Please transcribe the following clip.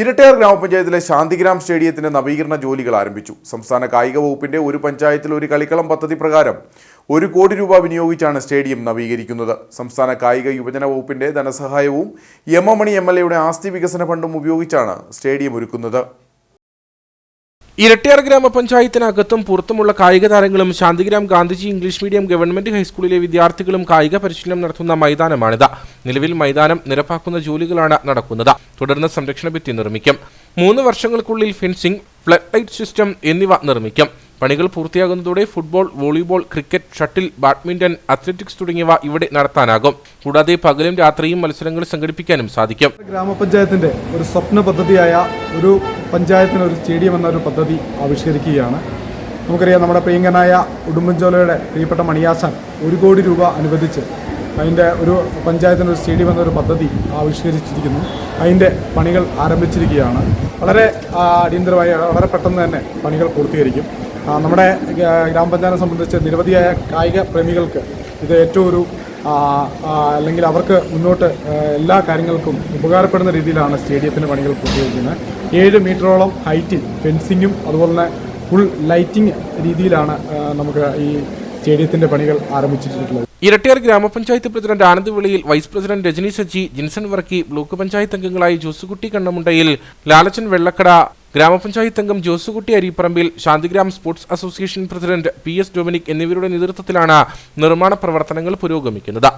ഇരട്ടയാർ ഗ്രാമപഞ്ചായത്തിലെ ശാന്തിഗ്രാം സ്റ്റേഡിയത്തിന്റെ നവീകരണ ജോലികൾ ആരംഭിച്ചു. സംസ്ഥാന കായിക വകുപ്പിന്റെ ഒരു പഞ്ചായത്തിൽ ഒരു കളിക്കളം പദ്ധതി പ്രകാരം ഒരു കോടി രൂപ വിനിയോഗിച്ചാണ് സ്റ്റേഡിയം നവീകരിക്കുന്നത്. സംസ്ഥാന കായിക യുവജന വകുപ്പിന്റെ ധനസഹായവും M M Mani M L എയുടെ ആസ്തി വികസന ഫണ്ടും ഉപയോഗിച്ചാണ് സ്റ്റേഡിയം ഒരുക്കുന്നത്. ഇരട്ടിയാർ ഗ്രാമപഞ്ചായത്തിനകത്തും പുറത്തുമുള്ള കായിക താരങ്ങളും Shantigram Gandhiji English medium government ഹൈസ്കൂളിലെ വിദ്യാർത്ഥികളും കായിക പരിശീലനം നടത്തുന്ന മൈതാനമാണിത്. നിലവിൽ മൈതാനം നിരപ്പാക്കുന്ന ജോലികളാണ് നടക്കുന്നത്. തുടർന്ന് സംരക്ഷണ ഭിത്തി നിർമ്മിക്കും. മൂന്ന് വർഷങ്ങൾക്കുള്ളിൽ ഫെൻസിംഗ് ഫ്ലഡ് ലൈറ്റ് സിസ്റ്റം എന്നിവ നിർമ്മിക്കും. പണികൾ പൂർത്തിയാകുന്നതോടെ football volleyball cricket shuttle badminton athletics തുടങ്ങിയവ ഇവിടെ നടത്താനാകും. കൂടാതെ പകലും രാത്രിയും മത്സരങ്ങൾ സംഘടിപ്പിക്കാനും സാധിക്കും. ഗ്രാമപഞ്ചായത്തിന്റെ ഒരു സ്വപ്ന പദ്ധതിയായ ഒരു പഞ്ചായത്തിന് ഒരു സ്റ്റേഡിയം എന്നൊരു പദ്ധതി ആവിഷ്കരിക്കുകയാണ്. നമുക്കറിയാം നമ്മുടെ പ്രിയങ്കനായ ഉടുമ്പൻചോലയുടെ പ്രിയപ്പെട്ട മണിയാസാൻ ഒരു കോടി രൂപ അനുവദിച്ച് അതിന്റെ ഒരു പഞ്ചായത്തിന് ഒരു സ്റ്റേഡിയം എന്നൊരു പദ്ധതി ആവിഷ്കരിച്ചിരിക്കുന്നു. അതിന്റെ പണികൾ ആരംഭിച്ചിരിക്കുകയാണ്. വളരെ അടിയന്തരമായി വളരെ പെട്ടെന്ന് തന്നെ പണികൾ പൂർത്തീകരിക്കും. നമ്മുടെ ഗ്രാ- ഗ്രാമപഞ്ചായത്തെ സംബന്ധിച്ച് നിരവധിയായ കായിക പ്രേമികൾക്ക് ഇത് ഏറ്റവും ഒരു അല്ലെങ്കിൽ അവർക്ക് മുന്നോട്ട് എല്ലാ കാര്യങ്ങൾക്കും ഉപകാരപ്പെടുന്ന രീതിയിലാണ് സ്റ്റേഡിയത്തിന്റെ പണികൾ പൂർത്തീകരിക്കുന്നത്. ഏഴ് മീറ്ററോളം ഹൈറ്റിൽ ഫെൻസിങ്ങും അതുപോലെ തന്നെ ഫുൾ ലൈറ്റിംഗ് രീതിയിലാണ് നമുക്ക് ഈ സ്റ്റേഡിയത്തിന്റെ പണികൾ ആരംഭിച്ചിട്ടുള്ളത്. ഇരട്ടിയാർ ഗ്രാമപഞ്ചായത്ത് president Anand Viliyil vice president Rajani Saji Jinson Varkey block panchayat അംഗങ്ങളായി ജോസുകുട്ടി കണ്ണമുണ്ടയിൽ ലാലച്ചൻ വെള്ളക്കട ഗ്രാമപഞ്ചായത്ത് അംഗം Josekutty Aripparambil Shantigram sports association president P S Dominic എന്നിവരുടെ നേതൃത്വത്തിലാണ് നിർമ്മാണ പ്രവർത്തനങ്ങൾ പുരോഗമിക്കുന്നത്.